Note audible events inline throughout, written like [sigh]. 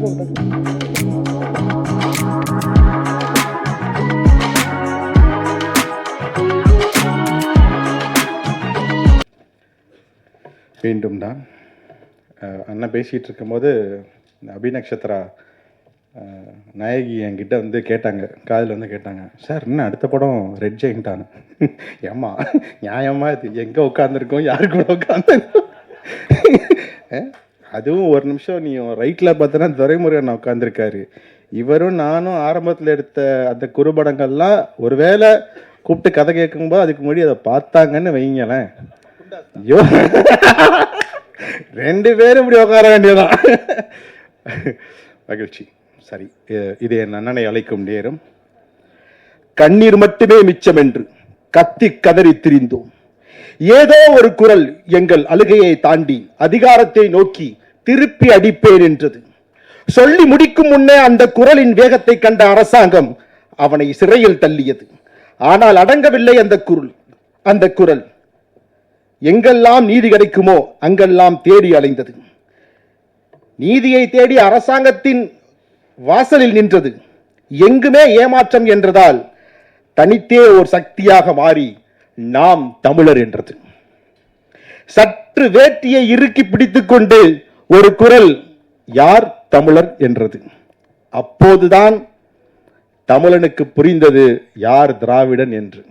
மீண்டும் தான். அண்ணன் பேசிகிட்டு இருக்கும்போது இந்த அபிநக்ஷத்ரா நாயகி என்கிட்ட வந்து கேட்டாங்க. காதில் வந்து கேட்டாங்க. சார் இன்னும் அடுத்த படம் ரெட் ஜெயின்ட்டானு [laughs] ஏம்மா நியாயமாக இது எங்கே உட்காந்துருக்கோம் யாரு கூட உட்காந்து [laughs] அதுவும் ஒரு நிமிஷம் நீ ரைட்டில் பார்த்தனா துரைமுருகன் உட்காந்துருக்காரு இவரும் நானும் ஆரம்பத்தில் எடுத்த அந்த குறுபடங்கள்லாம் ஒருவேளை கூப்பிட்டு கதை கேட்கும்போது அதுக்கு முன்னாடி அதை பார்த்தாங்கன்னு வைங்களேன் ஐயோ ரெண்டு பேரும் இப்படி உட்கார வேண்டியதான் மகிழ்ச்சி. சரி இது என் அண்ணனை அழைக்கும் நேரம். கண்ணீர் மட்டுமே மிச்சம் என்று கத்தி கதறி திரிந்தோம். ஏதோ ஒரு குரல் எங்கள் அழுகையை தாண்டி அதிகாரத்தை நோக்கி திருப்பி அடிப்பேன் என்றது. சொல்லி முடிக்கும் முன்னே அந்த குரலின் வேகத்தை கண்ட அரசாங்கம் அவனை சிறையில் தள்ளியது. ஆனால் அடங்கவில்லை அந்த குரல் அந்த குரல். எங்கெல்லாம் நீதி கிடைக்குமோ அங்கெல்லாம் தேடி அலைந்தது. நீதியை தேடி அரசாங்கத்தின் வாசலில் நின்றது. எங்குமே ஏமாற்றம் என்றதால் தனித்தே ஒரு சக்தியாக மாறி நாம் தமிழர் என்றது. சற்று வேட்டியை இறுக்கி பிடித்துக்கொண்டு ஒரு குரல் யார் தமிழர் என்றது. அப்போதுதான் தமிழனுக்கு புரிந்தது யார் திராவிடன் என்று.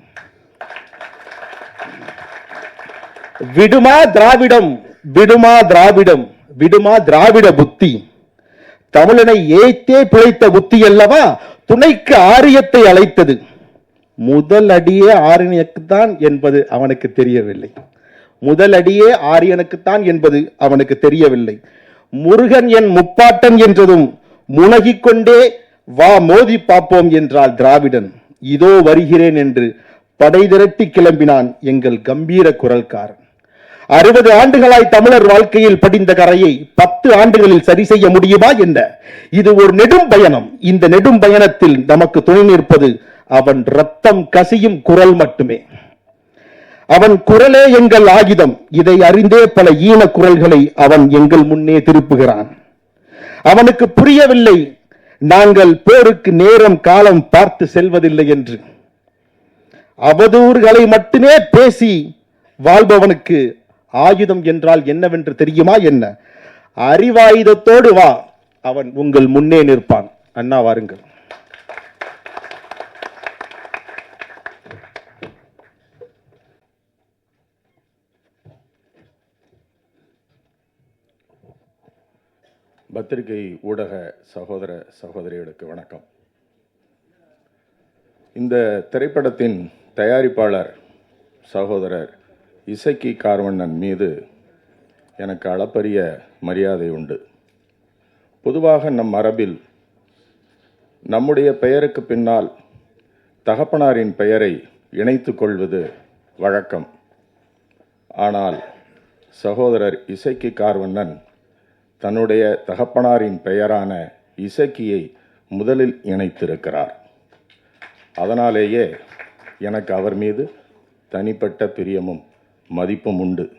விடுமா திராவிடம் விடுமா திராவிடம் விடுமா திராவிட புத்தி. தமிழனை ஏத்தே பிழைத்த புத்தி அல்லவா? துணைக்கு ஆரியத்தை அழைத்தது. முதல் அடியே ஆரியனுக்குத்தான் என்பது அவனுக்கு தெரியவில்லை. முதலடியே ஆரியனுக்குத்தான் என்பது அவனுக்கு தெரியவில்லை. முருகன் என் முப்பாட்டன் என்றதும் முனகிக்கொண்டே வா மோதி பார்ப்போம் என்றால் திராவிடன். இதோ வருகிறேன் என்று படை திரட்டி கிளம்பினான் எங்கள் கம்பீர குரல்காரன். அறுபது ஆண்டுகளாய் தமிழர் வாழ்க்கையில் படிந்த கரையை பத்து ஆண்டுகளில் சரி செய்ய முடியுமா என்ன? இது ஒரு நெடும் பயணம். இந்த நெடும் பயணத்தில் நமக்கு துணை நிற்பது அவன் ரத்தம் கசியும் குரல் மட்டுமே. அவன் குரலே எங்கள் ஆயுதம். இதை அறிந்தே பல ஈன குரல்களை அவன் எங்கள் முன்னே திருப்புகிறான். அவனுக்கு புரியவில்லை. நாங்கள் போருக்கு நேரம் காலம் பார்த்து செல்வதில்லை என்று. அவதூறுகளை மட்டுமே பேசி வாழ்பவனுக்கு ஆயுதம் என்றால் என்னவென்று தெரியுமா என்ன? அறிவாயுதத்தோடு வா. அவன் உங்கள் முன்னே நிற்பான். அண்ணா வாருங்கள். பத்திரிகை ஊடக சகோதர சகோதரிகளுக்கு வணக்கம். இந்த திரைப்படத்தின் தயாரிப்பாளர் சகோதரர் இசக்கி கார்வண்ணன் மீது எனக்கு அளப்பரிய மரியாதை உண்டு. பொதுவாக நம் மரபில் நம்முடைய பெயருக்கு பின்னால் தகப்பனாரின் பெயரை இணைத்து கொள்வது வழக்கம். ஆனால் சகோதரர் இசைக்கு கார்வண்ணன் தன்னுடைய தகப்பனாரின் பெயரான இசக்கியை முதலில் இணைத்திருக்கிறார். அதனாலேயே எனக்கு அவர் மீது தனிப்பட்ட பிரியமும் மதிப்பும் உண்டு.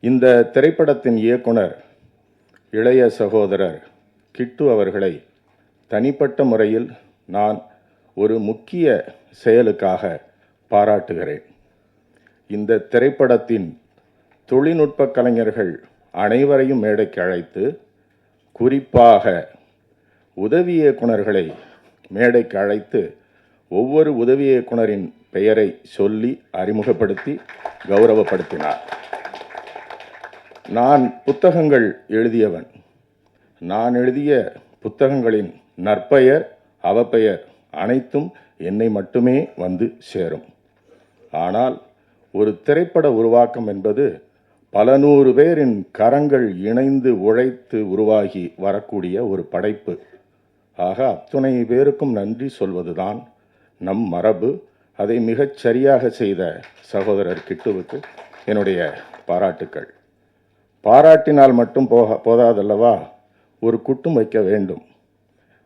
இந்த திரைப்படத்தின் இயக்குனர் இளைய சகோதரர் கிட்டு அவர்களை தனிப்பட்ட முறையில் நான் ஒரு முக்கிய செயலுக்காக பாராட்டுகிறேன். இந்த திரைப்படத்தின் தொழில்நுட்ப கலைஞர்கள் அனைவரையும் மேடைக்கு அழைத்து குறிப்பாக உதவி இயக்குனர்களை மேடைக்கு அழைத்து ஒவ்வொரு உதவி இயக்குனரின் பெயரை சொல்லி அறிமுகப்படுத்தி கௌரவப்படுத்தினார். நான் புத்தகங்கள் எழுதியவன். நான் எழுதிய புத்தகங்களின் நற்பெயர் அவப்பெயர் அனைத்தும் என்னை மட்டுமே வந்து சேரும். ஆனால் ஒரு திரைப்பட உருவாக்கம் என்பது பல நூறு பேரின் கரங்கள் இணைந்து உழைத்து உருவாகி வரக்கூடிய ஒரு படைப்பு. ஆக அத்துணை பேருக்கும் நன்றி சொல்வதுதான் நம் மரபு. அதை மிகச் சரியாக செய்த சகோதரர் கிட்டுவுக்கு என்னுடைய பாராட்டுக்கள். பாராட்டினால் மட்டும் போக போதாதல்லவா? ஒரு குட்டும் வைக்க வேண்டும்.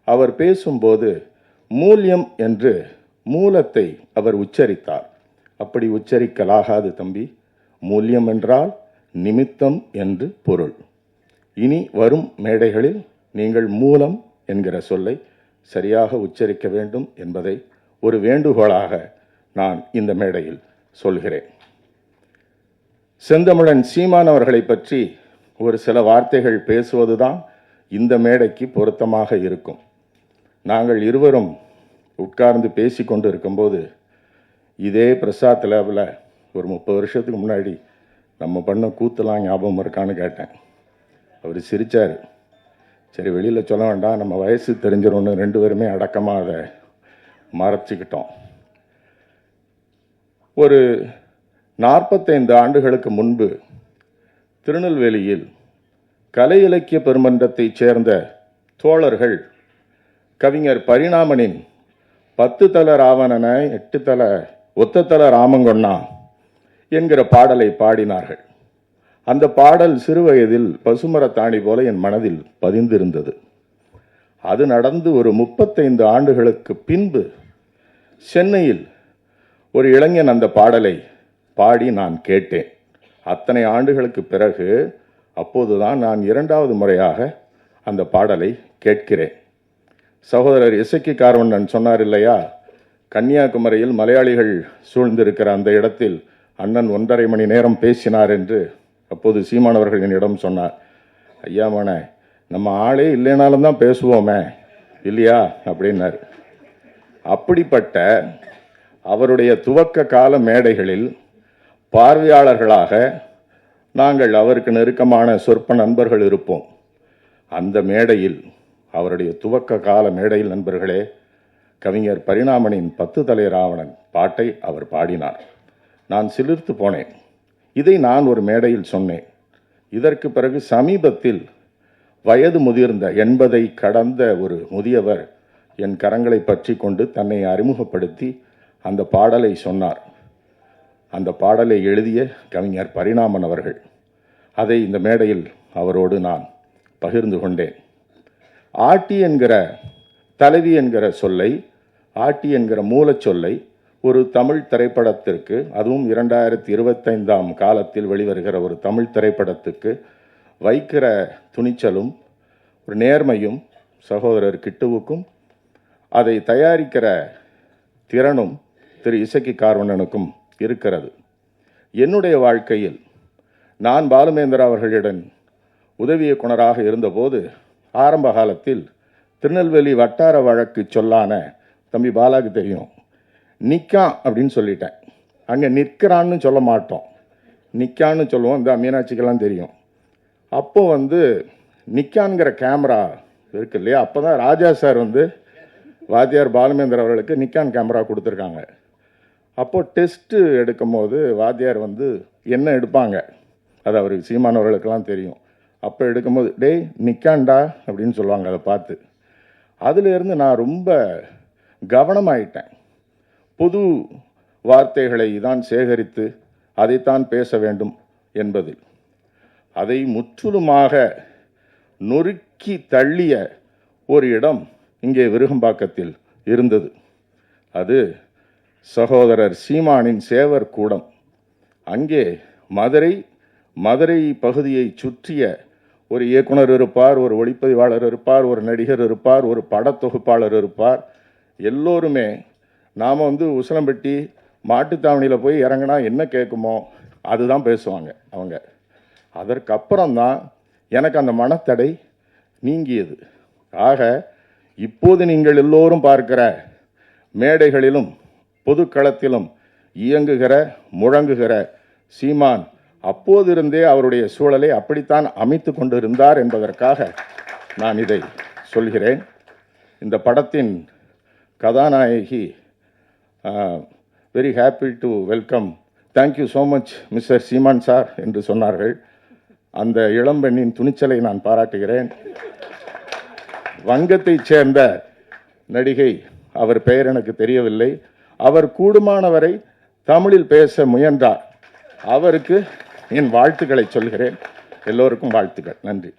அவர் பேசும்போது மூல்யம் என்று மூலத்தை அவர் உச்சரித்தார். அப்படி உச்சரிக்கலாகாது தம்பி. மூல்யம் என்றால் நிமித்தம் என்று பொருள். இனி வரும் மேடைகளில் நீங்கள் மூலம் என்கிற சொல்லை சரியாக உச்சரிக்க வேண்டும் என்பதை ஒரு வேண்டுகோளாக நான் இந்த மேடையில் சொல்கிறேன். செந்தமிழன் சீமான் அவர்களை பற்றி ஒரு சில வார்த்தைகள் பேசுவதுதான் இந்த மேடைக்கு பொருத்தமாக இருக்கும். நாங்கள் இருவரும் உட்கார்ந்து பேசி கொண்டு இருக்கும்போது இதே பிரசாத் லேபில் ஒரு முப்பது வருஷத்துக்கு முன்னாடி நம்ம பண்ண கூத்தெல்லாம் ஞாபகம் இருக்கான்னு கேட்டேன். அவர் சிரிச்சார். சரி வெளியில் சொல்ல வேண்டாம். நம்ம வயசு தெரிஞ்சிடும்னு ரெண்டு பேருமே அடக்கமாக அதை மறைச்சிக்கிட்டோம். ஒரு நாற்பத்தைந்து ஆண்டுகளுக்கு முன்பு திருநெல்வேலியில் கலை இலக்கிய பெருமன்றத்தைச் சேர்ந்த தோழர்கள் கவிஞர் பரிணாமனின் பத்து தல ராவணனை எட்டு தல ஒத்த தல ராமங்கொன்னா என்கிற பாடலை பாடினார்கள். அந்த பாடல் சிறுவயதில் பசுமரத்தாணி போல என் மனதில் பதிந்திருந்தது. அது நடந்து ஒரு முப்பத்தைந்து ஆண்டுகளுக்கு பின்பு சென்னையில் ஒரு இளைஞன் அந்த பாடலை பாடி நான் கேட்டேன். அத்தனை ஆண்டுகளுக்கு பிறகு அப்போதுதான் நான் இரண்டாவது முறையாக அந்த பாடலை கேட்கிறேன். சகோதரர் இசக்கி கார்வண்ணன் சொன்னார் இல்லையா? கன்னியாகுமரியில் மலையாளிகள் சூழ்ந்திருக்கிற அந்த இடத்தில் அண்ணன் ஒன்றரை மணி நேரம் பேசினார் என்று அப்போது சீமானவர்கள் என்னிடம் சொன்னார். ஐயா மோனே நம்ம ஆளே இல்லைனாலும் தான் பேசுவோமே இல்லையா? அப்படின்னார். அப்படிப்பட்ட அவருடைய துவக்க கால மேடைகளில் பார்வையாளர்களாக நாங்கள் அவருக்கு நெருக்கமான சொற்ப நண்பர்கள் இருப்போம். அந்த மேடையில் அவருடைய துவக்க கால மேடையில் நண்பர்களே கவிஞர் பரிணாமனின் பத்து தலை ராவணன் பாட்டை அவர் பாடினார். நான் சிலிர்த்து போனேன். இதை நான் ஒரு மேடையில் சொன்னேன். இதற்கு பிறகு சமீபத்தில் வயது முதிர்ந்த எண்பதை கடந்த ஒரு முதியவர் என் கரங்களை பற்றி கொண்டு தன்னை அறிமுகப்படுத்தி அந்த பாடலை சொன்னார். அந்த பாடலை எழுதிய கவிஞர் பரிணாமன் அவர்கள். அதை இந்த மேடையில் அவரோடு நான் பகிர்ந்து கொண்டேன். ஆட்டி என்கிற தலைவி என்கிற சொல்லை ஆட்டி என்கிற மூலச் சொல்லை ஒரு தமிழ் திரைப்படத்திற்கு அதுவும் இரண்டாயிரத்தி இருபத்தைந்தாம் காலத்தில் வெளிவருகிற ஒரு தமிழ் திரைப்படத்துக்கு வைக்கிற துணிச்சலும் ஒரு நேர்மையும் சகோதரர் கிட்டுவுக்கும் அதை தயாரிக்கிற திறனும் திரு இசக்கி கார்வணனுக்கும் இருக்கிறது. என்னுடைய வாழ்க்கையில் நான் பாலுமேந்திரா அவர்களிடம் உதவி இயக்குனராக இருந்தபோது ஆரம்ப காலத்தில் திருநெல்வேலி வட்டார வழக்கு சொல்லான தம்பி பாலாக்கு தெரியும். நிற்கான் அப்படின்னு சொல்லிட்டேன். அங்கே நிற்கிறான்னு சொல்ல மாட்டோம். நிக்கான்னு சொல்லுவோம். இந்த மீனாட்சிக்கெல்லாம் தெரியும். அப்போ வந்து நிக்கான்கிற கேமரா இருக்கு இல்லையா? அப்போ தான் ராஜா சார் வந்து வாத்தியார் பாலுமேந்திர அவர்களுக்கு நிக்கான் கேமரா கொடுத்துருக்காங்க. அப்போது டெஸ்ட்டு எடுக்கும் போது வாத்தியார் வந்து என்ன எடுப்பாங்க? அது அவருக்கு சீமானவர்களுக்கெல்லாம் தெரியும். அப்போ எடுக்கும்போது டேய் நிக்காண்டா அப்படின்னு சொல்லுவாங்க அதை பார்த்து. அதிலேருந்து நான் ரொம்ப கவனமாயிட்டேன். புது வார்த்தைகளை தான் சேகரித்து அதைத்தான் பேச வேண்டும் என்பதில் அதை முற்றிலுமாக நொறுக்கி தள்ளிய ஒரு இடம் இங்கே விருகம்பாக்கத்தில் இருந்தது. அது சகோதரர் சீமானின் சேவர் கூடம். அங்கே மதுரை மதுரை பகுதியை சுற்றிய ஒரு இயக்குனர் இருப்பார் ஒரு ஒளிப்பதிவாளர் இருப்பார் ஒரு நடிகர் இருப்பார் ஒரு படத்தொகுப்பாளர் இருப்பார். எல்லோருமே நாம் வந்து உசலம்பட்டி மாட்டுத்தாவணியில் போய் இறங்கினா என்ன கேட்குமோ அதுதான் பேசுவாங்க அவங்க. அதற்கப்புறம் தான் எனக்கு அந்த மனத்தடை நீங்கியது. ஆக இப்போது நீங்கள் எல்லோரும் பார்க்கிற மேடைகளிலும் பொதுக்களத்திலும் இயங்குகிற முழங்குகிற சீமான் அப்போதிருந்தே அவருடைய சூழலை அப்படித்தான் அமைத்து கொண்டிருந்தார் என்பதற்காக நான் இதை சொல்கிறேன். இந்த படத்தின் கதாநாயகி very happy to welcome thank you so much mister Seeman sir என்று சொன்னார்கள். அந்த இளம்பெண்ணின் துணிச்சலை நான் பாராட்டுகிறேன். வங்கத்தைச் சேர்ந்த நடிகை அவர் பெயர் எனக்கு தெரியவில்லை. அவர் கூடுமானவரை தமிழில் பேச முயன்றார். அவருக்கு என் வாழ்த்துக்களை சொல்கிறேன். எல்லோருக்கும் வாழ்த்துக்கள். நன்றி.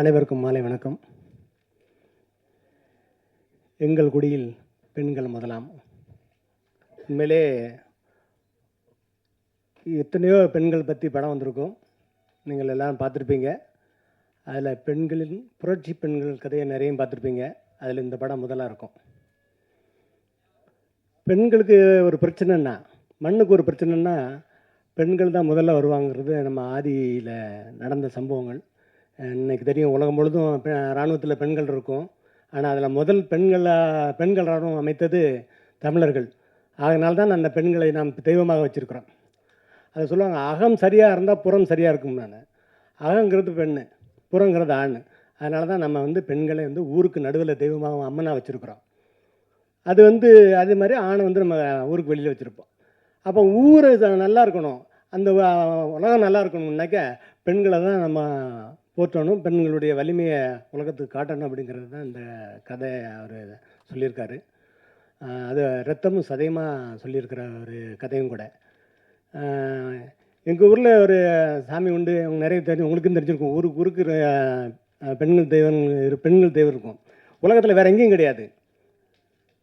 அனைவருக்கும் மாலை வணக்கம். எங்கள் குடியில் பெண்கள் முதலாம். உண்மையிலே எத்தனையோ பெண்கள் பற்றி படம் வந்திருக்கும். நீங்கள் எல்லாம் பார்த்துருப்பீங்க. அதில் பெண்களின் புரட்சி பெண்கள் கதையை நிறைய பார்த்துருப்பீங்க. அதில் இந்த படம் முதலாக இருக்கும். பெண்களுக்கு ஒரு பிரச்சனைன்னா மண்ணுக்கு ஒரு பிரச்சனைன்னா பெண்கள் தான் முதல்ல வருவாங்கிறது நம்ம ஆதியில் நடந்த சம்பவங்கள். அஹ் இன்னைக்கு தெரியும். உலகம் முழுதும் இராணுவத்தில் பெண்கள் இருக்கும். ஆனால் அதில் முதல் பெண்களாக பெண்கள் ராணுவம் அமைத்தது தமிழர்கள். அதனால தான் அந்த பெண்களை நாம் தெய்வமாக வச்சுருக்கிறோம். அதை சொல்லுவாங்க அகம் சரியாக இருந்தால் புறம் சரியாக இருக்கும் நான். அகங்கிறது பெண்ணு புறங்கிறது ஆண். அதனால தான் நம்ம வந்து பெண்களை வந்து ஊருக்கு நடுவில் தெய்வமாக அம்மனாக வச்சுருக்குறோம். அது வந்து அதே மாதிரி ஆணை வந்து நம்ம ஊருக்கு வெளியில் வச்சுருப்போம். அப்போ ஊர் நல்லா இருக்கணும். அந்த உலகம் நல்லா இருக்கணும்னாக்க பெண்களை தான் நம்ம போற்றணும். பெண்களுடைய வலிமையை உலகத்துக்கு காட்டணும் அப்படிங்கிறது தான் இந்த கதை அவர் சொல்லியிருக்காரு. அது ரத்தமும் சதயமாக சொல்லியிருக்கிற ஒரு கதையும் கூட. எங்கள் ஊரில் ஒரு சாமி உண்டு. அவங்க நிறைய தெரிஞ்சு உங்களுக்கும் தெரிஞ்சிருக்கும். ஊருக்கு ஊருக்கு பெண்கள் தெய்வம் இரு- பெண்கள் தெய்வம் இருக்கும். உலகத்தில் வேறு எங்கேயும் கிடையாது.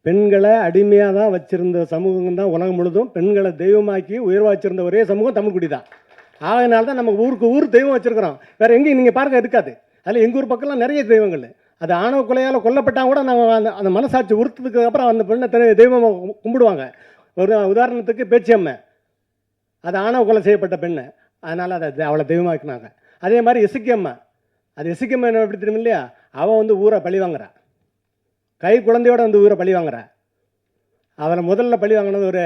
பெண்களை அடிமையாக தான் வச்சுருந்த சமூகம் தான் உலகம் முழுதும் பெண்களை தெய்வமாக்கி உயர்வாக வச்சுருந்த ஒரே சமூகம் தமிழ்குடி தான். ஆகையினால தான் நம்ம ஊருக்கு ஊர் தெய்வம் வச்சிருக்கிறோம். வேறு எங்கேயும் நீங்கள் பாருங்க இருக்காது. அதில் எங்கள் ஊர் பக்கம்லாம் நிறைய தெய்வங்கள். அது ஆணவ கொலையால் கொல்லப்பட்டால் கூட நம்ம அந்த அந்த மனசாட்சி உறுத்ததுக்கு அப்புறம் அந்த பெண்ணை தெய்வமாக கும்பிடுவாங்க. ஒரு உதாரணத்துக்கு பேச்சியம்மை. அது ஆணவ கொலை செய்யப்பட்ட பெண்ணு. அதனால் அதை அவளை தெய்வமாக்கினாங்க அதே மாதிரி இசக்கியம்மா அது இசக்கியம்மா என்ன எப்படி தெரியும் இல்லையா? அவள் வந்து ஊரை பழி வாங்குறா. கை குழந்தையோட வந்து ஊரை பழி வாங்குறா. அவரை முதல்ல பழி வாங்கினது ஒரு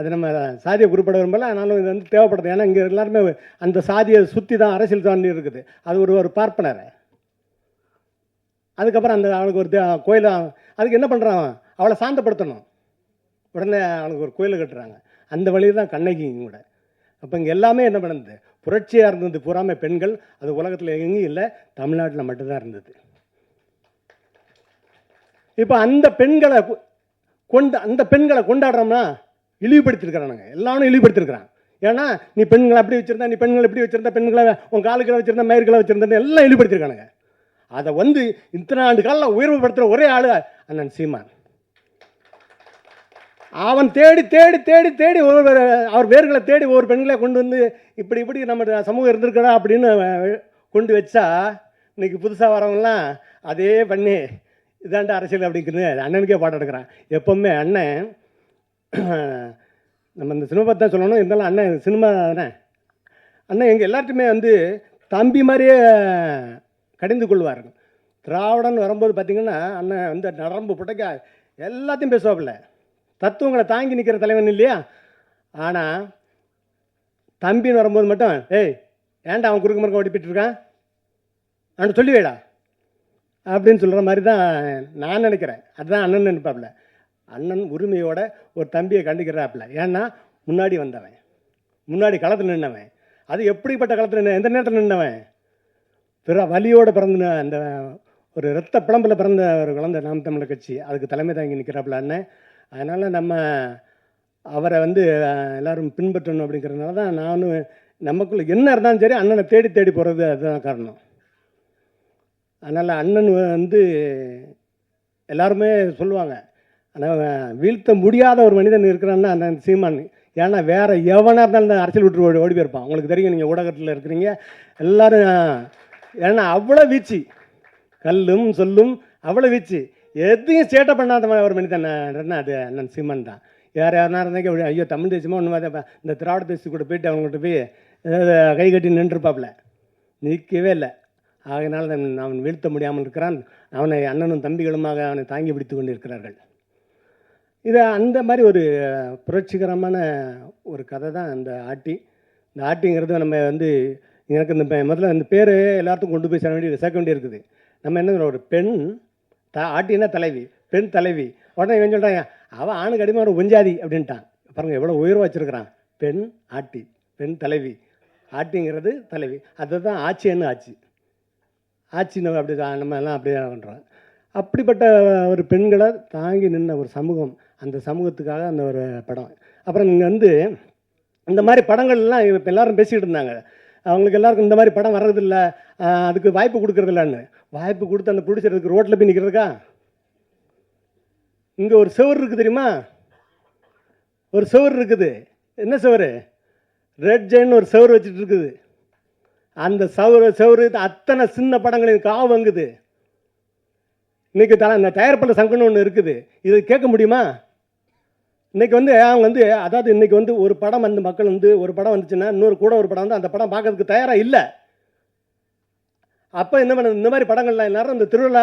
அது நம்ம சாதியை குறிப்பிட விரும்பல. ஆனாலும் இது வந்து தேவைப்படுது. ஏன்னா இங்கே எல்லாருமே அந்த சாதியை சுற்றி தான் அரசியல் தாண்டி இருக்குது. அது ஒரு ஒரு பார்ப்பனர். அதுக்கப்புறம் அந்த அவனுக்கு ஒரு தே- கோயில் அதுக்கு என்ன பண்ணுறான் அவளை சாந்தப்படுத்தணும். உடனே அவனுக்கு ஒரு கோயில் கட்டுறாங்க. அந்த வழியில் தான் கண்ணகி கூட. அப்போ இங்கே எல்லாமே என்ன பண்ணுது? புரட்சியாக இருந்தது பூராமே பெண்கள். அது உலகத்தில் எங்கேயும் இல்லை. தமிழ்நாட்டில் மட்டும்தான் இருந்தது. இப்போ அந்த பெண்களை கொண்டு அந்த பெண்களை கொண்டாடுறோம்னா இழிவுபடுத்திருக்கிறானுங்க எல்லாரும் இழிவுபடுத்திருக்கிறான் ஏன்னா நீ பெண்களை அப்படி வச்சிருந்தா நீ பெண்களை இப்படி வச்சிருந்தா பெண்களை உன் காலுக்களை வச்சிருந்தா மயிர்களை வச்சுருந்தா எல்லாம் இழிவுபடுத்திருக்கானுங்க அதை வந்து இத்தனை ஆண்டு காலில் உயர்வுபடுத்துகிற ஒரே ஆளு அண்ணன் சீமான். அவன் தேடி தேடி தேடி தேடி ஒரு அவர் வேர்களை தேடி ஒவ்வொரு பெண்களை கொண்டு வந்து இப்படி இப்படி நம்ம சமூகம் இருந்திருக்கடா அப்படின்னு கொண்டு வச்சா இன்னைக்கு புதுசாக வரவங்களாம் அதே பண்ணி இதாண்டா அரசியல் அப்படிங்கிறது அண்ணனுக்கே பாடம் எடுக்கிறான். எப்பவுமே அண்ணன் நம்ம இந்த சினிமா தான் சொல்லணும். இருந்தாலும் அண்ணன் சினிமா தானே? அண்ணன் எங்கள் எல்லார்ட்டுமே வந்து தம்பி மாதிரியே கடிந்து கொள்வார்கள் திராவிடன் வரும்போது பார்த்திங்கன்னா அண்ணன் வந்து நரம்பு புடைக்க எல்லாத்தையும் பேசுவாப்புல. தத்துவங்களை தாங்கி நிற்கிற தலைவன் இல்லையா? ஆனால் தம்பின்னு வரும்போது மட்டும் ஏய் ஏன்டா அவன் குறுக்கு மறுக்க ஓடிப்பிட்டு இருக்கான்? அவன் சொல்லி வைடா அப்படின்னு சொல்கிற மாதிரி தான் நான் நினைக்கிறேன். அதுதான் அண்ணன் நினைப்பாப்புல. அண்ணன் உரிமையோட ஒரு தம்பியை கண்டிக்கிறாப்புல. ஏன்னா முன்னாடி வந்தவன். முன்னாடி களத்தில் நின்னவன். அது எப்படிப்பட்ட களத்தில் நின்ன எந்த நேரத்தில் நின்னவன்? பிற வலியோடு பிறந்த அந்த ஒரு இரத்த பிளம்பில் பிறந்த ஒரு குழந்தை நாம் தமிழர் கட்சி. அதுக்கு தலைமை தாங்கி நிற்கிறாப்புல அண்ணன். அதனால் நம்ம அவரை வந்து எல்லோரும் பின்பற்றணும் அப்படிங்கிறதுனால தான் நானும் நமக்குள்ள என்ன இருந்தாலும் சரி அண்ணனை தேடி தேடி போகிறது அதுதான் காரணம். அதனால் அண்ணன் வந்து எல்லாருமே சொல்லுவாங்க ஆனால் வீழ்த்த முடியாத ஒரு மனிதன் இருக்கிறான்னா அந்த சீமான். ஏன்னா வேற எவனாக இருந்தாலும் இந்த அரசியல் விட்டு ஓடி ஓடி போயிருப்பான். உங்களுக்கு தெரியும் நீங்கள் ஊடகத்தில் இருக்கிறீங்க. எல்லாரும் ஏன்னா அவ்வளோ வீச்சு கல்லும் சொல்லும் அவ்வளோ வீச்சு எதையும் சேட்டை பண்ணாத ஒரு மனிதன் அது அண்ணன் சீமான் தான். யார் யாருனா இருந்தாங்க ஐயோ தமிழ் தேசியமோ ஒன்று இந்த திராவிட தேசி கூட போயிட்டு அவங்ககிட்ட போய் ஏதாவது கை கட்டி நின்றுருப்பாப்புல. நிற்கவே இல்லை. ஆகையினால் அவன் அவன் வீழ்த்த முடியாமல் இருக்கிறான். அவனை அண்ணனும் தம்பிகளுமாக அவனை தாங்கி பிடித்து கொண்டிருக்கிறார்கள். இது அந்த மாதிரி ஒரு புரட்சிகரமான ஒரு கதை தான் அந்த ஆட்டி. இந்த ஆட்டிங்கிறது நம்ம வந்து எனக்கு இந்த முதல்ல இந்த பேர் எல்லாத்துக்கும் கொண்டு போய் சேர வேண்டிய சேர்க்க வேண்டியிருக்குது. நம்ம என்ன ஒரு பெண் த ஆட்டினா தலைவி பெண் தலைவி. உடனே இவன் சொல்கிறாங்க அவன் ஆணுக்கு அடிமை ஒரு பொஞ்சாதி அப்படின்ட்டான். பாருங்கள் எவ்வளோ உயர்வாக வச்சுருக்கிறான். பெண் ஆட்டி பெண் தலைவி. ஆட்டிங்கிறது தலைவி. அதுதான் ஆட்சின்னு ஆட்சி. ஆட்சி நம்ம அப்படி தான் நம்ம எல்லாம் அப்படியே பண்ணுறோம் அப்படிப்பட்ட ஒரு பெண்களை தாங்கி நின்ன ஒரு சமூகம் அந்த சமூகத்துக்காக அந்த ஒரு படம். அப்புறம் இங்கே வந்து இந்த மாதிரி படங்கள்லாம் இப்போ எல்லாரும் பேசிக்கிட்டு இருந்தாங்க. அவங்களுக்கு எல்லாருக்கும் இந்த மாதிரி படம் வர்றதில்ல அதுக்கு வாய்ப்பு கொடுக்குறதில்லன்னு. வாய்ப்பு கொடுத்து அந்த ப்ரொடியூசருக்கு ரோட்டில் போய் நிற்கிறதுக்கா இங்கே ஒரு சுவர் இருக்குது தெரியுமா? ஒரு சுவர் இருக்குது. என்ன சுவர்? ரெட் ஜெயின் ஒரு சுவர் வச்சுட்டு இருக்குது. அந்த சவுறு செவுறு அத்தனை சின்ன படங்களையும் காவு வங்குது இன்னைக்கு தல இந்த தயாரிப்பாளர் சங்கம்னு ஒன்று இருக்குது. இது கேட்க முடியுமா? இன்னைக்கு வந்து அவங்க வந்து அதாவது இன்னைக்கு வந்து ஒரு படம் வந்து மக்கள் வந்து ஒரு படம் வந்துச்சுன்னா இன்னொரு கூட ஒரு படம் வந்து அந்த படம் பார்க்கறதுக்கு தயாராக இல்லை. அப்போ என்ன பண்ண இந்த மாதிரி படங்கள்லாம் எல்லாரும் இந்த திருவிழா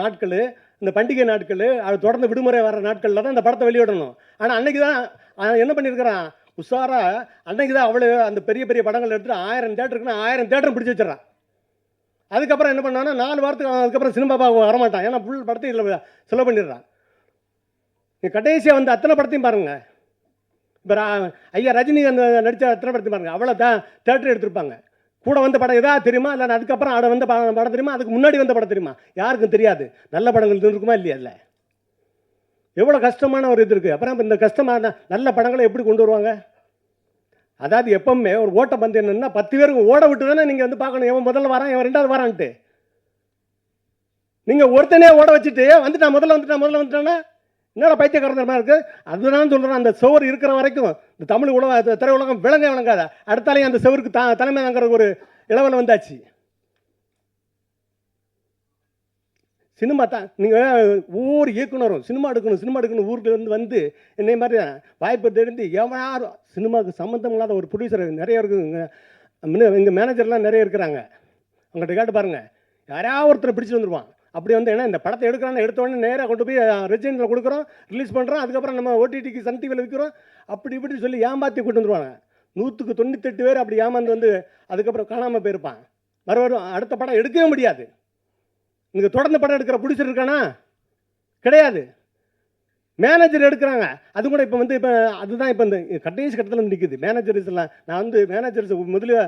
நாட்கள் இந்த பண்டிகை நாட்கள் அது தொடர்ந்து விடுமுறை வர நாட்களில் தான் இந்த படத்தை வெளியிடணும். ஆனால் அன்னைக்கு தான் என்ன பண்ணியிருக்கிறான் உஷாரா அன்னைக்கு தான் அவ்வளோ அந்த பெரிய பெரிய படங்கள் எடுத்துட்டு ஆயிரம் தேட்டருக்குன்னா ஆயிரம் தேட்டர் பிடிச்சி வச்சிடறான். அதுக்கப்புறம் என்ன பண்ணான்னா நாலு வாரத்துக்கு அதுக்கப்புறம் சினிமா பார்க்க வரமாட்டான். ஏன்னா ஃபுல் படத்தையும் இதில் செலவு பண்ணிடுறான். கடைசியாக வந்து அத்தனை படத்தையும் பாருங்க. இப்போ ஐயா ரஜினி அந்த நடித்த அத்தனை படத்தையும் பாருங்க. அவ்வளோ தான் தேட்டர் எடுத்திருப்பாங்க. கூட வந்த படம் எதாவது தெரியுமா? இல்லை அதுக்கப்புறம் ஆட வந்த படம் படம் தெரியுமா? அதுக்கு முன்னாடி வந்த படம் தெரியுமா? யாருக்கும் தெரியாது. நல்ல படங்கள் இருக்குமா இல்லையா? இல்லை. எவ்வளோ கஷ்டமான ஒரு இது இருக்குது அப்புறம் இந்த கஷ்டமான நல்ல படங்களை எப்படி கொண்டு வருவாங்க? அதாவது எப்பவுமே ஒரு ஓட்ட பந்து என்னென்னா பத்து பேருக்கு ஓட விட்டு தானே நீங்கள் வந்து பார்க்கணும். எவன் முதல்ல வரான் எவன் ரெண்டாவது வரான்ட்டு. நீங்கள் ஒருத்தனே ஓட வச்சுட்டு வந்துட்டான் முதல்ல வந்துட்டான் முதல்ல வந்துட்டானா என்னடா பைத்தியக்காரன் இருக்குது அதுதான் சொல்கிறேன் அந்த சுவர் இருக்கிற வரைக்கும் இந்த தமிழ் உலகம் திரையுலகம் விளங்க விளங்காத. அடுத்தாலையும் அந்த சுவருக்கு தா தலைமை தாங்கிற ஒரு இளவல் வந்தாச்சு. சினிமா தான். நீங்கள் ஒவ்வொரு இயக்குனரும் சினிமா எடுக்கணும் சினிமா எடுக்கணும் ஊர்லேருந்து வந்து என்னை மாதிரி வாய்ப்பு தெரிந்து எவனாரும் சினிமாவுக்கு சம்மந்தம் இல்லாத ஒரு ப்ரொடியூசர் நிறைய இருக்குங்க எங்கள் மேனேஜர்லாம் நிறைய இருக்கிறாங்க. அவங்கள்ட்ட கேட்டு பாருங்கள் யாராவது ஒருத்தரை பிடிச்சி வந்துருவான். அப்படி வந்து ஏன்னா இந்த படத்தை எடுக்கிறாங்க எடுத்த உடனே நேராக கொண்டு போய் ரெஜினில் கொடுக்குறோம் ரிலீஸ் பண்ணுறோம் அதுக்கப்புறம் நம்ம ஓடிடிக்கு சன் டிவியில் விற்கிறோம் அப்படி இப்படி சொல்லி ஏமாற்றி கொண்டு வந்துருவாங்க. நூற்றுக்கு தொண்ணூத்தெட்டு பேர் அப்படி ஏமாந்து வந்து அதுக்கப்புறம் காணாமல் போயிருப்பான். வர வரும் அடுத்த படம் எடுக்கவே முடியாது. இங்கே தொடர்ந்து படம் எடுக்கிற பிடிச்சிருக்கானா இருக்கானா? கிடையாது. மேனேஜர் எடுக்கிறாங்க. அது கூட இப்போ வந்து இப்போ அதுதான் இப்போ இந்த கடைசி கட்டத்தில் வந்து நிற்குது மேனேஜர்ஸ் எல்லாம் நான் வந்து மேனேஜர்ஸ் முதல்ல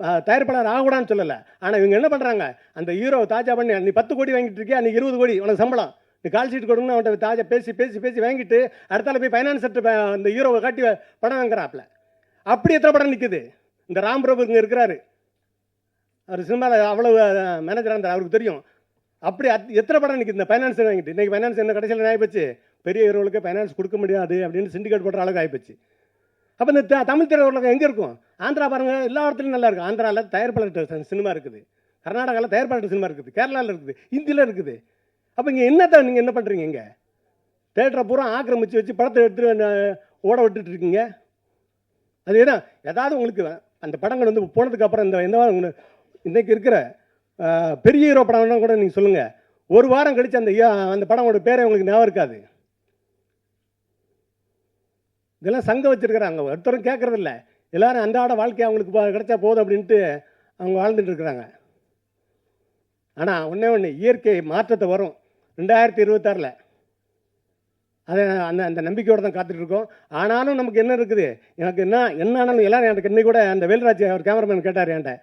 தயாரிப்பாளர் ஆகக்கூடாதுன்னு சொல்லலை. ஆனால் இவங்க என்ன பண்ணுறாங்க அந்த ஹீரோ தாஜா பண்ணி நீ பத்து கோடி வாங்கிட்டு இருக்கியா? நீ இருபது கோடி உனக்கு சம்பளம். நீ கால் ஷீட் கொடுங்கன்னு அவன்கிட்ட தாஜா பேசி பேசி பேசி வாங்கிட்டு அடுத்தால போய் ஃபைனான்சர்கிட்ட அந்த ஹீரோவை காட்டி படம் வாங்குறாப்புல அப்படி எத்தனை படம் நிற்குது இந்த ராம் பிரபு இங்கே இருக்கிறாரு. அவர் சினிமாவில் அவ்வளவு மேனேஜராக இருந்தார் அவருக்கு தெரியும். அப்படி அத்- எத்தனை படம் நிற்குது இந்த ஃபைனான்ஸ் வாங்கிட்டு. இன்றைக்கி ஃபைனான்ஸ் என்ன கடைசியில் ஆகிப்போச்சு பெரிய ஹீரோவுக்கு ஃபைனான்ஸ் கொடுக்க முடியாது அப்படின்னு சிண்டிகேட் போடுற அளவுக்கு ஆகிப்போச்சு அப்போ இந்த த- தமிழ் திரையுலகம் எங்கே இருக்கும்? ஆந்திரா பாருங்க எல்லா இடத்துலையும் நல்லா இருக்கும். ஆந்திராவில் தயாரிப்பாளர் சினிமா இருக்குது. கர்நாடகாவில் தயாரிப்பாளர் சினிமா இருக்குது. கேரளாவில் இருக்குது. இந்தியில் இருக்குது. அப்போ இங்கே என்னத்தை நீங்கள் என்ன பண்ணுறீங்க இங்கே? தேட்டரை பூரா ஆக்கிரமிச்சு வச்சு படத்தை எடுத்துட்டு ஓட விட்டுட்டு இருக்கீங்க. அது ஏன்னா ஏதாவது உங்களுக்கு அந்த படங்கள் வந்து போனதுக்கப்புறம் இந்த என்ன வாரம் இருக்கிற பெரிய ஹீரோ படம்னா கூட நீங்கள் சொல்லுங்கள் ஒரு வாரம் கழித்து அந்த அந்த படமோட பேரே உங்களுக்கு ஞாபகம் இருக்காது. இதெல்லாம் சங்கம் வச்சுருக்கிறாங்க. ஒருத்தரும் கேட்கறதில்ல எல்லாரும் அன்றாட வாழ்க்கை அவங்களுக்கு கிடைச்சா போதும் அப்படின்ட்டு அவங்க வாழ்ந்துட்டு இருக்கிறாங்க. ஆனால் ஒன்றே ஒன்று இயற்கை மாற்றத்தை வரும். ரெண்டாயிரத்தி இருபத்தாறில். அதை அந்த அந்த நம்பிக்கையோடு தான் காத்துட்ருக்கோம் ஆனாலும் நமக்கு என்ன இருக்குது? எனக்கு என்ன என்ன ஆனாலும் எல்லாரும் எனக்கு இன்னைக்கு கூட அந்த வேல்ராஜ் அவர் கேமராமேன் கேட்டார் என்கிட்ட.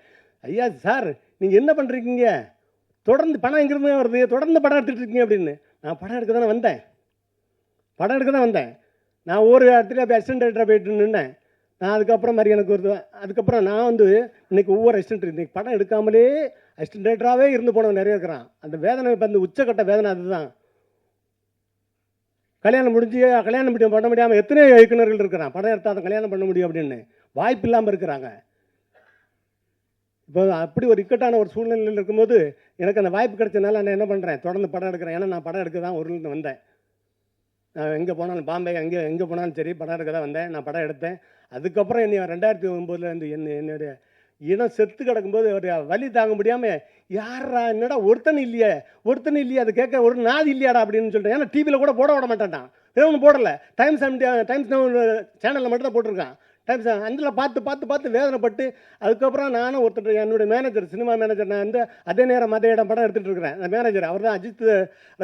ஐயா சார் நீங்கள் என்ன பண்ணுறீங்க தொடர்ந்து பணம் எங்கிருந்து வருது? தொடர்ந்து படம் எடுத்துகிட்டு இருக்கீங்க அப்படின்னு. நான் படம் எடுக்க தானே வந்தேன். படம் எடுக்க தான் வந்தேன். நான் ஒரு இடத்துல போய் அசிஸ்டன்ட் டைரக்டராக போயிட்டு நின்னேன். நான் அதுக்கப்புறம் மாதிரி எனக்கு ஒரு அதுக்கப்புறம் நான் வந்து இன்னைக்கு ஒவ்வொரு அசிஸ்டன்ட் இன்றைக்கி படம் எடுக்காமலே அசிஸ்டன்ட் இருந்து போனவன் நிறைய இருக்கிறான். அந்த வேதனை இப்போ அந்த உச்சக்கட்ட வேதனை அதுதான். கல்யாணம் முடிஞ்சு கல்யாணம் முடியும் பண்ண முடியாமல் எத்தனையோ இயக்குநர்கள் இருக்கிறான். படம் எடுத்தால் தான் கல்யாணம் பண்ண முடியும் அப்படின்னு. வாய்ப்பு இல்லாமல் இருக்கிறாங்க. இப்போ அப்படி ஒரு இக்கட்டான ஒரு சூழ்நிலையில் இருக்கும்போது எனக்கு அந்த வாய்ப்பு கிடைச்சதுனால நான் என்ன பண்ணுறேன் தொடர்ந்து படம் எடுக்கிறேன். ஏன்னா நான் படம் எடுக்க தான் ஒரு வந்தேன். நான் எங்கே போனாலும் பாம்பே எங்கே எங்கே போனாலும் சரி படம் எடுக்க தான் வந்தேன். நான் படம் எடுத்தேன். அதுக்கப்புறம் என்னை ரெண்டாயிரத்தி ஒம்போதில் இருந்து என்ன என்னுடைய இனம் செத்து கிடக்கும்போது ஒரு வலி தாங்க முடியாமல் யாரா என்னடா ஒருத்தன் இல்லையே ஒருத்தன் இல்லையே அது கேட்க ஒரு நாதி இல்லையாடா? அப்படின்னு சொல்லிட்டு ஏன்னா டிவியில் கூட போட விட மாட்டான்டான் வேறு ஒன்றும் போடல. டைம்ஸ் டைம்ஸ் சேனலில் மட்டும் தான் போட்டிருக்கான். டைம்ஸ் அதில் பார்த்து பார்த்து பார்த்து வேதனைப்பட்டு அதுக்கப்புறம் நானும் ஒருத்தர் என்னுடைய மேனேஜர் சினிமா மேனேஜர் நான் வந்து அதே நேரம் மத இடம் படம் எடுத்துகிட்டு இருக்கிறேன். அந்த மேனேஜர் அவர் தான் அஜித்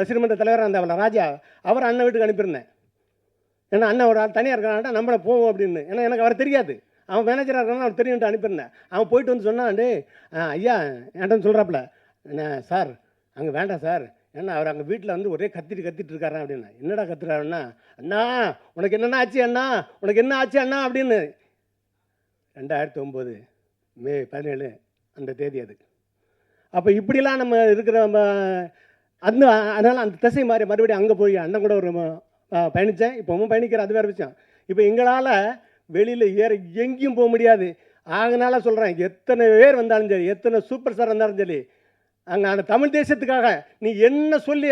ரசிகர் மன்ற தலைவராக இருந்தவள ராஜா அவர் அண்ணன் வீட்டுக்கு அனுப்பியிருந்தேன். ஏன்னா அண்ணன் ஒரு ஆள் தனியாக இருக்கான்டா நம்மளை போவோம் அப்படின்னு. ஏன்னா எனக்கு அவர் தெரியாது. அவன் மேனேஜராக இருக்கான்னு அவர் தெரியும்ட்டு அனுப்பியிருந்தேன். அவன் போயிட்டு வந்து சொன்னான் ஐயா என்கிட்ட சொல்கிறாப்புல என்ன சார் அங்கே வேண்டாம் சார். ஏன்னா அவர் அங்கே வீட்டில் வந்து ஒரே கத்திட்டு கத்திட்டு இருக்காரு அப்படின்னா. என்னடா கத்துறாருன்னா அண்ணா உனக்கு என்னென்ன ஆச்சு அண்ணா? உனக்கு என்ன ஆச்சு அண்ணா? அப்படின்னு. ரெண்டாயிரத்தி ஒம்பது மே பதினேழு அந்த தேதி அது. அப்போ இப்படிலாம் நம்ம இருக்கிற நம்ம அந்த அதனால் அந்த திசை மாதிரி மறுபடியும் அங்கே போய் அண்ணன் கூட ஒரு பயணித்தேன் இப்போவும் பயணிக்கிற அது வேறு விஷயம். இப்போ எங்களால் வெளியில் ஏற எங்கேயும் போக முடியாது. ஆகனால சொல்கிறேன் எத்தனை பேர் வந்தாலும் சரி எத்தனை சூப்பர் ஸ்டார் வந்தாலும் சரி அங்கே அந்த தமிழ் தேசத்துக்காக நீ என்ன சொல்லி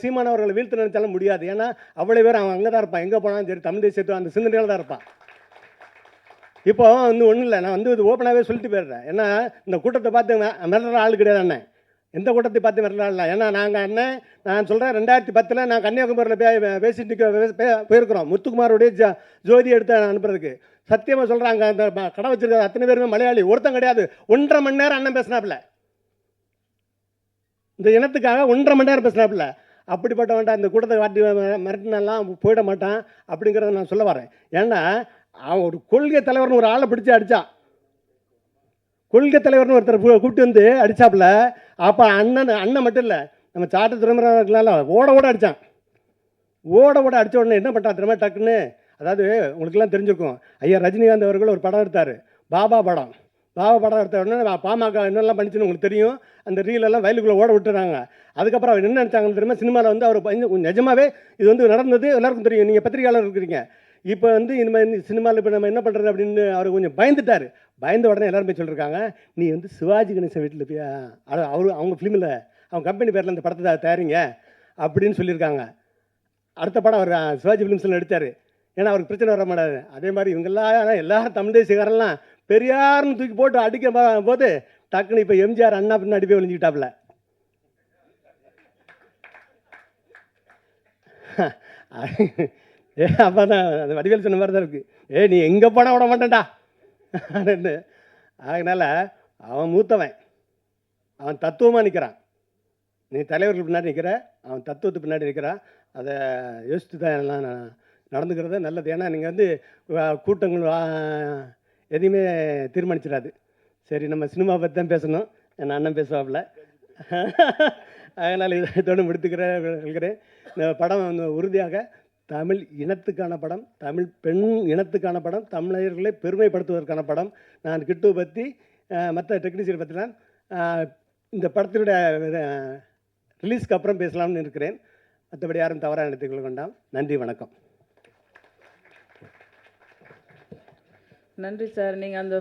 சீமான் அவர்களை வீழ்த்து நினைச்சாலும் முடியாது. ஏன்னா அவ்வளோ பேர் அவன் அங்கே தான் இருப்பான். எங்கே போனாலும் சரி தமிழ் தேசியத்தை அந்த சிந்தனையில் தான் இருப்பான். இப்போ வந்து ஒன்றும் இல்லை. நான் வந்து இது ஓப்பனாகவே சொல்லிட்டு போயிடுறேன். ஏன்னா இந்த கூட்டத்தை பார்த்து மிரட்டுற ஆள் கிடையாது அண்ணன். எந்த கூட்டத்தை பார்த்து மிரட்டுற ஆள் இல்லை. ஏன்னா நாங்கள் அண்ணன் நான் சொல்கிறேன் ரெண்டாயிரத்தி பத்தில் நான் கன்னியாகுமரியில் பே பேசிட்டு போயிருக்கிறோம். முத்துக்குமாரோடைய ஜ ஜோதி எடுத்து அனுப்புறதுக்கு. சத்தியமாக சொல்கிறாங்க அந்த கடை வச்சிருக்கிற அத்தனை பேருமே மலையாளி. ஒருத்தன் கிடையாது. ஒன்றரை மணி நேரம் அண்ணன் பேசினாப்புல. இந்த இனத்துக்காக ஒன்றரை மணி நேரம் பேசினாப்புல. அப்படிப்பட்ட வேண்டாம் இந்த கூட்டத்தை வாட்டி மிரட்டினெல்லாம் போயிட மாட்டான் அப்படிங்கிறத நான் சொல்ல வரேன். ஏன்னா அவன் ஒரு கொள்கை தலைவர்னு ஒரு ஆளை பிடிச்சி அடித்தான் கொள்கை தலைவர்னு ஒருத்தர் கூப்பிட்டு வந்து அடித்தாப்புல அப்போ அண்ணன் அண்ணன் மட்டும் இல்லை நம்ம சாட்டு துறைமுறைகளால் ஓட ஓட அடித்தான் ஓட ஓட அடித்த உடனே என்ன பண்ணா திரும்ப டக்குன்னு? அதாவது உங்களுக்கெல்லாம் தெரிஞ்சிருக்கும். ஐயா ரஜினிகாந்த் அவர்கள் ஒரு படம் எடுத்தார். பாபா படம். பாபா படம் எடுத்த உடனே பாமக என்னெல்லாம் பண்ணிச்சுன்னு உங்களுக்கு தெரியும். அந்த ரீலெல்லாம் வயலுக்குள்ளே ஓட விட்டுறாங்க. அதுக்கப்புறம் அவர் என்ன நினச்சாங்கன்னு தெரியுமா? சினிமாவில் வந்து அவர் பயந்து- நிஜமாவே இது வந்து நடந்தது எல்லாருக்கும் தெரியும். நீங்கள் பத்திரிகையாளர் இருக்கிறீங்க. இப்போ வந்து இனிமேல் சினிமாவில் இப்போ நம்ம என்ன பண்ணுறது அப்படின்னு அவர் கொஞ்சம் பயந்துட்டார். பயந்த உடனே எல்லாருமே சொல்லியிருக்காங்க நீ வந்து சிவாஜி கணேசன் வீட்டில் போய் அது அவர் அவங்க ஃபிலிமில் அவங்க கம்பெனி பேரில் இந்த படத்தை தயாரிங்க அப்படின்னு சொல்லியிருக்காங்க. அடுத்த படம் அவர் சிவாஜி ஃபிலிம்ஸில் எடுத்தார் ஏன்னா அவருக்கு பிரச்சனை வர மாட்டாது. அதே மாதிரி இவங்கெல்லாம் எல்லாரும் தமிழ் தேசியக்காரெல்லாம் பெரியார்னு தூக்கி போட்டு அடிக்க போது டக்குன்னு இப்போ எம்ஜிஆர் அண்ணா பின்னாடி போய் ஒளிஞ்சிக்கிட்டாப்புல. ஏ அப்போ தான் அந்த வடிவேல் சொன்ன மாதிரி தான் இருக்குது ஏ நீ எங்கே போனால் விட மாட்டேன்டா. அப்படின்னு. அதனால் அவன் மூத்தவன். அவன் தத்துவமாக நிற்கிறான் நீ தலைவர்கள் பின்னாடி நிற்கிற அவன் தத்துவத்துக்கு பின்னாடி நிற்கிறான் அதை யோசித்து தான் எல்லாம் நடந்துக்கிறது நல்லது. ஏன்னா நீங்கள் வந்து கூட்டங்கள் எதையுமே தீர்மானிச்சிடாது. சரி நம்ம சினிமா பற்றி தான் பேசணும். என் அண்ணன் பேசுவாப்ல அதனால் இதோடு முடித்துக்கிறேன் இந்த படம் வந்து உறுதியாக தமிழ் இனத்துக்கான படம் தமிழ் பெண் இனத்துக்கான படம் தமிழர்களை பெருமைப்படுத்துவதற்கான படம். நான் கிட்டு பற்றி மற்ற டெக்னீஷியன் பற்றிலாம் இந்த படத்தினுடைய ரிலீஸ்க்கு அப்புறம் பேசலாம்னு இருக்கிறேன். மற்றபடி யாரும் தவறாக நினைத்துக் வேண்டாம். நன்றி வணக்கம். நன்றி சார். நீங்கள் அந்த